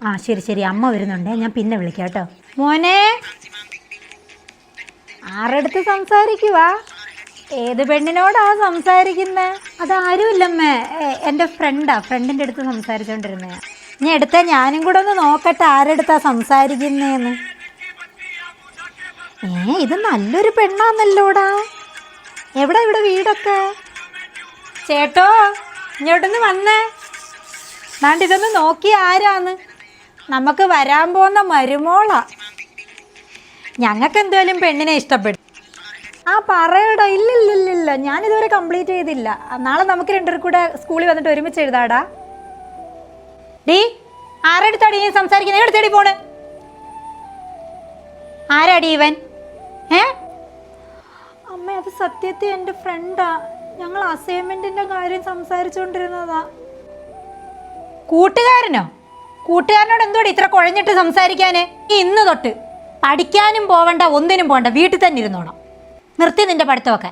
ആ ശരി ശരി. അമ്മ വരുന്നുണ്ടേ. ഞാൻ പിന്നെ വിളിക്കാം കേട്ടോ. മോനെ ആരടുത്ത് സംസാരിക്കുവാ? ഏത് പെണ്ണിനോടാ സംസാരിക്കുന്നത് അതാരുമില്ലമ്മേ എന്റെ ഫ്രണ്ടാ. ഫ്രണ്ടിന്റെ അടുത്ത് സംസാരിച്ചോണ്ടിരുന്നേ ഞാൻ എടുത്ത ഞാനും കൂടെ ഒന്ന് നോക്കട്ടെ ആരെടുത്താ സംസാരിക്കുന്നേന്ന്. ഏ ഇത് നല്ലൊരു പെണ്ണാന്നല്ലോടാ. എവിടെ ഇവിടെ വീടൊക്കെ? ചേട്ടോ ഇങ്ങോട്ടൊന്ന് വന്നേ. നാണ്ട് ഇതൊന്ന് നോക്കി ആരാന്ന്? നമുക്ക് വരാൻ പോകുന്ന മരുമോള. ഞങ്ങൾക്ക് എന്തായാലും പെണ്ണിനെ ഇഷ്ടപ്പെടും. ആ പറയടാ. ഇല്ല ഇല്ല ഇല്ല ഇല്ല. ഞാനിതുവരെ കംപ്ലീറ്റ് ചെയ്തില്ല. നാളെ നമുക്ക് രണ്ടുപേർ കൂടെ സ്കൂളിൽ വന്നിട്ട് ഒരുമിച്ച് എഴുതാടാ. ഡീ ആരെടുത്താടി നീ സംസാരിക്കുന്നത് എടുത്തേടി പോണ്? ആരാടി ഇവൻ? ഏ? അമ്മ അത് സത്യത്തെ എന്റെ ഫ്രണ്ടാ. ഞങ്ങൾ അസൈൻമെന്റിന്റെ കാര്യം സംസാരിച്ചുകൊണ്ടിരുന്നതാ കൂട്ടുകാരനോ? കൂട്ടുകാരനോട് എന്തോടി ഇത്ര കുഴഞ്ഞിട്ട് സംസാരിക്കാന്? നീ ഇന്ന് തൊട്ട് പഠിക്കാനും പോവണ്ട ഒന്നിനും പോണ്ട വീട്ടിൽ തന്നെ ഇരുന്നോണം. നിർത്തി നിന്റെ പഠിത്തമൊക്കെ.